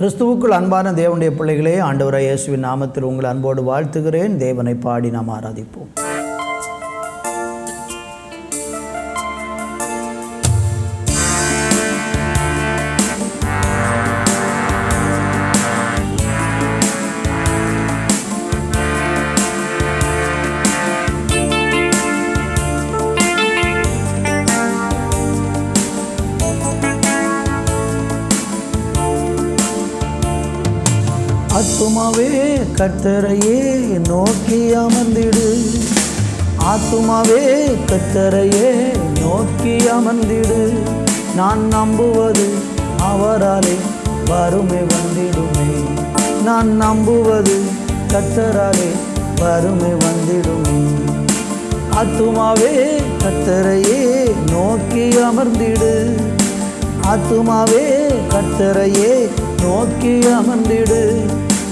கிறிஸ்துவுக்குள் அன்பான தேவனுடைய பிள்ளைகளே ஆண்டவராக இயேசுவின் நாமத்தில் உங்கள் அன்போடு வாழ்த்துகிறேன். தேவனை பாடி நாம் ஆராதிப்போம். ஆத்துமாவே கத்தரையே நோக்கி அமர்ந்திடு. ஆத்துமாவே கத்தரையே நோக்கி அமர்ந்திடு. நான் நம்புவது அவராலே வறுமை வந்திடுமே. நான் நம்புவது கத்தராலே வறுமை வந்திடுமே. ஆத்துமாவே கத்தரையே நோக்கி அமர்ந்திடு. ஆத்துமாவே கத்தரையே நோக்கி அமர்ந்திடு.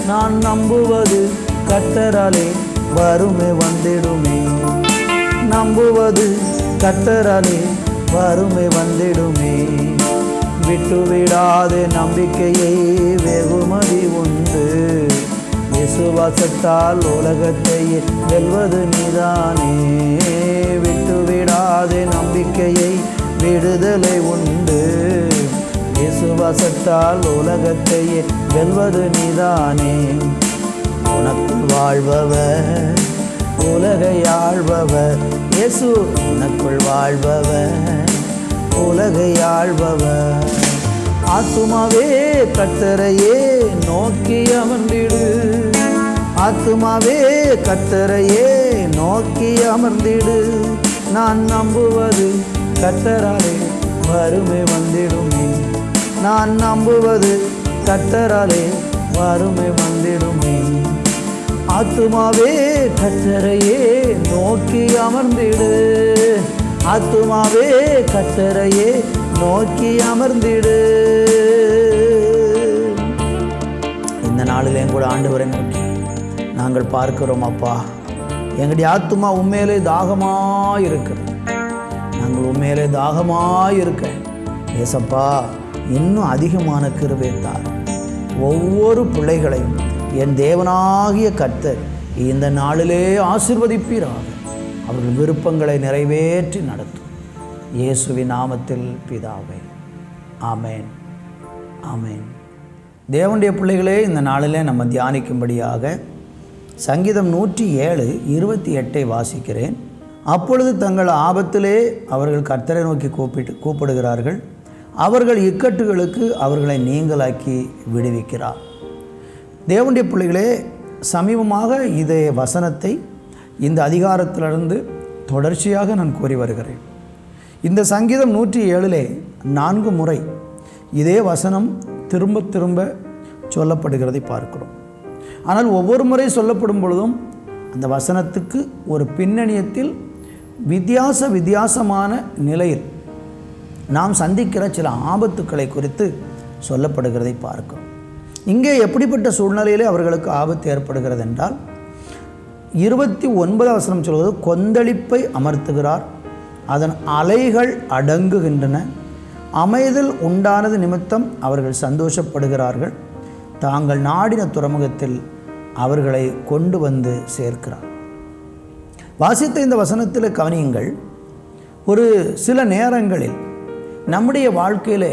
நான் நம்புவது கத்தராலே வறுமை வந்திடுமே. நம்புவது கத்தராலே வறுமை வந்திடுமே. விட்டுவிடாத நம்பிக்கையை வெகுமதி உண்டு. விசுவாசத்தால் உலகத்தை வெல்வது நீதானே. விட்டுவிடாத நம்பிக்கையை விடுதலை உண்டு. வசத்தால் உலகத்தை வெல்வது நீதானே. உனக்குள் வாழ்பவர் உலகை ஆழ்பவர் இயேசு உனக்குள் வாழ்பவர் உலகை ஆழ்பவர் ஆத்துமாவே கத்தரையே நோக்கி அமர்ந்திடு. ஆத்துமாவே கத்தரையே நோக்கி அமர்ந்திடு. நான் நம்புவது கத்தராலே வறுமை வந்திடுமே. நான் நம்புவது கத்தராலே வறுமை வந்திடுமே. ஆத்துமாவே கத்தரையே நோக்கி அமர்ந்திடு. ஆத்துமாவே கத்தரையே நோக்கி அமர்ந்திடு. இந்த நாளில் எங்கூட ஆண்டு ஆண்டவரை நோக்கி நாங்கள் பார்க்கிறோம் அப்பா. எங்களுடைய ஆத்துமா உண்மையிலே தாகமாக இருக்கு நாங்கள் உண்மையிலே தாகமாக இருக்க ஏசப்பா இன்னும் அதிகமான கிருபை தார் ஒவ்வொரு பிள்ளைகளையும் என் தேவனாகிய கர்த்தர் இந்த நாளிலே ஆசிர்வதிப்பீராக. அவர்கள் விருப்பங்களை நிறைவேற்றி நடத்தும். இயேசுவின் நாமத்தில் பிதாவே. ஆமேன். ஆமேன். தேவனுடைய பிள்ளைகளே இந்த நாளிலே நம்ம தியானிக்கும்படியாக சங்கீதம் நூற்றி ஏழு இருபத்தி எட்டை வாசிக்கிறேன். அப்பொழுது தங்கள் ஆபத்திலே அவர்கள் கர்த்தரை நோக்கி கூப்பிட்டு கூப்பிடுகிறார்கள். அவர்கள் இக்கட்டுகளுக்கு அவர்களை நீங்களாக்கி விடுவிக்கிறார். தேவனுடைய பிள்ளைகளே சமீபமாக இதே வசனத்தை இந்த அதிகாரத்திலிருந்து தொடர்ச்சியாக நான் கூறி வருகிறேன். இந்த சங்கீதம் நூற்றி ஏழிலே நான்கு முறை இதே வசனம் திரும்ப திரும்ப சொல்லப்படுகிறதை பார்க்கிறோம். ஆனால் ஒவ்வொரு முறை சொல்லப்படும் பொழுதும் அந்த வசனத்துக்கு ஒரு பின்னணியத்தில் வித்தியாச வித்தியாசமான நிலையில் நாம் சந்திக்கிற சில ஆபத்துக்களை குறித்து சொல்லப்படுகிறதை பார்க்கிறோம். இங்கே எப்படிப்பட்ட சூழ்நிலையிலே அவர்களுக்கு ஆபத்து ஏற்படுகிறது என்றால் இருபத்தி ஒன்பது அவசரம் சொல்வது கொந்தளிப்பை அமர்த்துகிறார் அதன் அலைகள் அடங்குகின்றன அமைதல் உண்டானது நிமித்தம் அவர்கள் சந்தோஷப்படுகிறார்கள் தாங்கள் நாடின துறைமுகத்தில் அவர்களை கொண்டு வந்து சேர்க்கிறார். வாசித்த இந்த வசனத்தில் கவனியுங்கள் ஒரு சில நேரங்களில் நம்முடைய வாழ்க்கையில்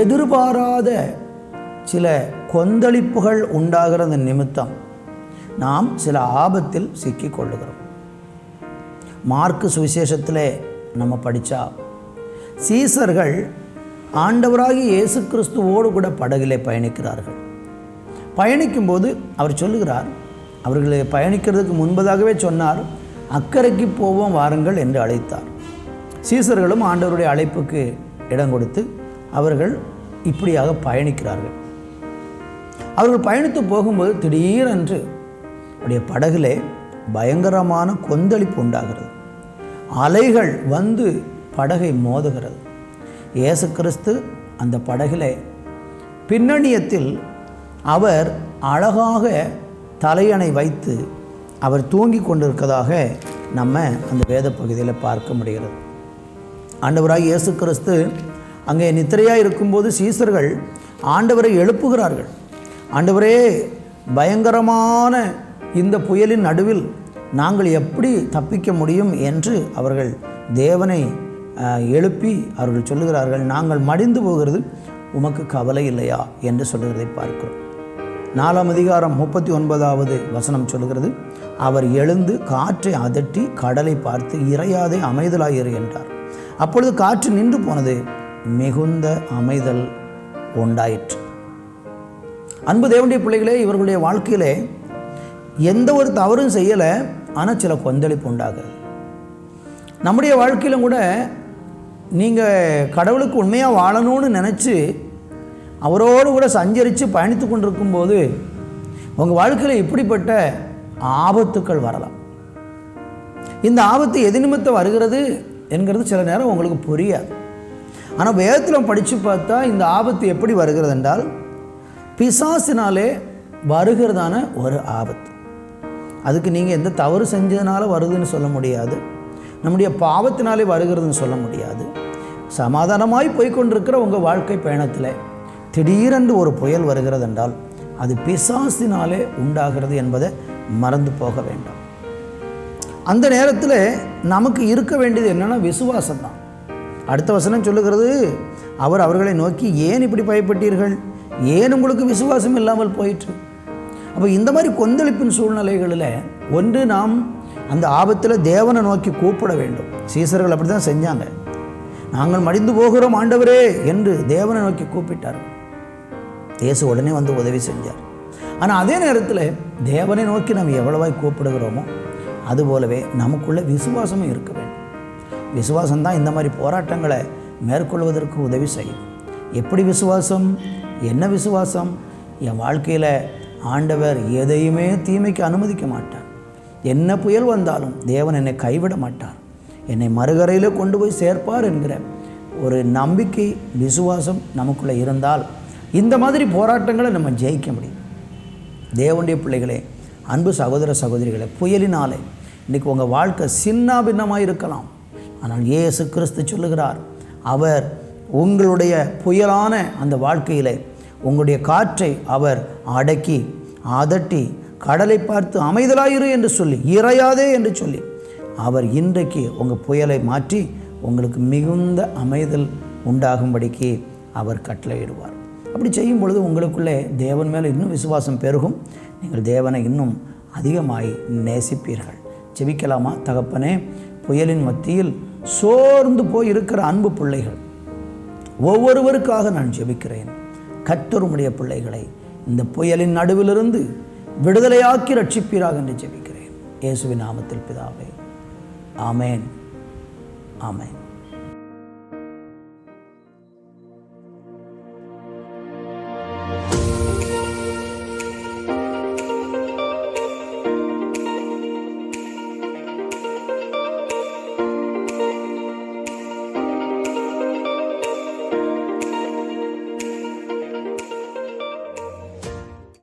எதிர்பாராத சில கொந்தளிப்புகள் உண்டாகிறது நிமித்தம் நாம் சில ஆபத்தில் சிக்கிக்கொள்ளுகிறோம். மார்க்கு சுவிசேஷத்தில் நம்ம படித்தா சீசர்கள் ஆண்டவராகி இயேசு கிறிஸ்துவோடு கூட படகிலே பயணிக்கிறார்கள். பயணிக்கும்போது அவர் சொல்லுகிறார் அவர்களை பயணிக்கிறதுக்கு முன்பதாகவே சொன்னார் அக்கறைக்கு போவோம் வாருங்கள் என்று அழைத்தார். சீசர்களும் ஆண்டவருடைய அழைப்புக்கு இடம் கொடுத்து அவர்கள் இப்படியாக பயணிக்கிறார்கள். அவர்கள் பயணித்து போகும்போது திடீரென்று அவருடைய படகிலே பயங்கரமான கொந்தளிப்பு உண்டாகிறது. அலைகள் வந்து படகை மோதுகிறது. இயேசு கிறிஸ்து அந்த படகிலே பின்னணியத்தில் அவர் அழகாக தலையணை வைத்து அவர் தூங்கி கொண்டிருக்கதாக நம்ம அந்த வேத பகுதியில் பார்க்க முடிகிறது. ஆண்டவராக இயேசு கிறிஸ்து அங்கே நித்திரையாக இருக்கும்போது சீசர்கள் ஆண்டவரை எழுப்புகிறார்கள். ஆண்டவரே பயங்கரமான இந்த புயலின் நடுவில் நாங்கள் எப்படி தப்பிக்க முடியும் என்று அவர்கள் தேவனை எழுப்பி அவர்கள் சொல்லுகிறார்கள் நாங்கள் மடிந்து போகிறது உமக்கு கவலை இல்லையா? என்று சொல்லுகிறதை பார்க்கிறோம். நாலாம் அதிகாரம் முப்பத்தி ஒன்பதாவது வசனம் சொல்லுகிறது அவர் எழுந்து காற்றை அதட்டி கடலை பார்த்து இறையாதே அமைதலாயிரு என்றார். அப்பொழுது காற்று நின்று போனது மிகுந்த அமைதல் உண்டாயிற்று. அன்பு தேவனுடைய பிள்ளைகளே இவர்களுடைய வாழ்க்கையிலே எந்த ஒரு தவறும் செய்யலை ஆனால் சில கொந்தளிப்பு உண்டாகுது. நம்முடைய வாழ்க்கையிலும் கூட நீங்கள் கடவுளுக்கு உண்மையாக வாழணும்னு நினச்சி அவரோடு கூட சஞ்சரித்து பயணித்து கொண்டிருக்கும்போது உங்கள் வாழ்க்கையில் இப்படிப்பட்ட ஆபத்துக்கள் வரலாம். இந்த ஆபத்து எது நிமித்தம் வருகிறது? என்கிறது சில நேரம் உங்களுக்கு புரியாது. ஆனால் வேதத்தில் படித்து பார்த்தா இந்த ஆபத்து எப்படி வருகிறது என்றால் பிசாசினாலே வருகிறதான ஒரு ஆபத்து. அதுக்கு நீங்கள் எந்த தவறு செஞ்சதுனால வருதுன்னு சொல்ல முடியாது. நம்முடைய பாவத்தினாலே வருகிறதுன்னு சொல்ல முடியாது. சமாதானமாய் போய்க்கொண்டிருக்கிற உங்கள் வாழ்க்கை பயணத்தில் திடீரென்று ஒரு புயல் வருகிறது என்றால் அது பிசாசினாலே உண்டாகிறது என்பதை மறந்து போக வேண்டாம். அந்த நேரத்தில் நமக்கு இருக்க வேண்டியது என்னென்னா விசுவாசம் தான் அடுத்த வசனம் சொல்லுகிறது அவர் அவர்களை நோக்கி ஏன் இப்படி பயப்பட்டீர்கள்? ஏன் உங்களுக்கு விசுவாசம் இல்லாமல் போயிற்று? அப்போ இந்த மாதிரி கொந்தளிப்பின் சூழ்நிலைகளில் ஒன்று நாம் அந்த ஆபத்தில் தேவனை நோக்கி கூப்பிட வேண்டும். சீசர்கள் அப்படி தான் செஞ்சாங்க. நாங்கள் மடிந்து போகிறோம் ஆண்டவரே என்று தேவனை நோக்கி கூப்பிட்டார் இயேசு உடனே வந்து உதவி செஞ்சார். ஆனால் அதே நேரத்தில் தேவனை நோக்கி நாம் எவ்வளவாய் கூப்பிடுகிறோமோ அதுபோலவே நமக்குள்ள விசுவாசமும் இருக்க வேண்டும். விசுவாசம் தான் இந்த மாதிரி போராட்டங்களை மேற்கொள்வதற்கு உதவி செய்யும். எப்படி விசுவாசம்? என்ன விசுவாசம்? என் வாழ்க்கையில் ஆண்டவர் எதையுமே தீமைக்கு அனுமதிக்க மாட்டார். என்ன புயல் வந்தாலும் தேவன் என்னை கைவிட மாட்டார். என்னை மறுகரையில் கொண்டு போய் சேர்ப்பார் என்கிற ஒரு நம்பிக்கை விசுவாசம் நமக்குள்ளே இருந்தால் இந்த மாதிரி போராட்டங்களை நம்ம ஜெயிக்க முடியும். தேவனுடைய பிள்ளைகளே அன்பு சகோதர சகோதரிகளை புயலினாலே இன்றைக்கி உங்கள் வாழ்க்கை சின்ன பின்னமாக இருக்கலாம் ஆனால் ஏசு கிறிஸ்து சொல்லுகிறார் அவர் உங்களுடைய புயலான அந்த வாழ்க்கையில் உங்களுடைய காற்றை அவர் அடக்கி அதட்டி கடலை பார்த்து அமைதலாயிரு என்று சொல்லி இறையாதே என்று சொல்லி அவர் இன்றைக்கு உங்கள் புயலை மாற்றி உங்களுக்கு மிகுந்த அமைதல் உண்டாகும்படிக்கு அவர் கட்டளையிடுவார். அப்படி செய்யும் பொழுது உங்களுக்குள்ளே தேவன் மேலே இன்னும் விசுவாசம் பெருகும். நீங்கள் தேவனை இன்னும் அதிகமாய் நேசிப்பீர்கள். ஜெபிக்கலாமா தகப்பனே? புயலின் மத்தியில் சோர்ந்து போய் இருக்கிற அன்பு பிள்ளைகள் ஒவ்வொருவருக்காக நான் ஜெபிக்கிறேன். கத்தருமுடைய பிள்ளைகளை இந்த புயலின் நடுவிலிருந்து விடுதலையாக்கி ரட்சிப்பீராக என்று ஜெபிக்கிறேன். இயேசுவின் நாமத்தில் பிதாவே. ஆமேன். ஆமேன்.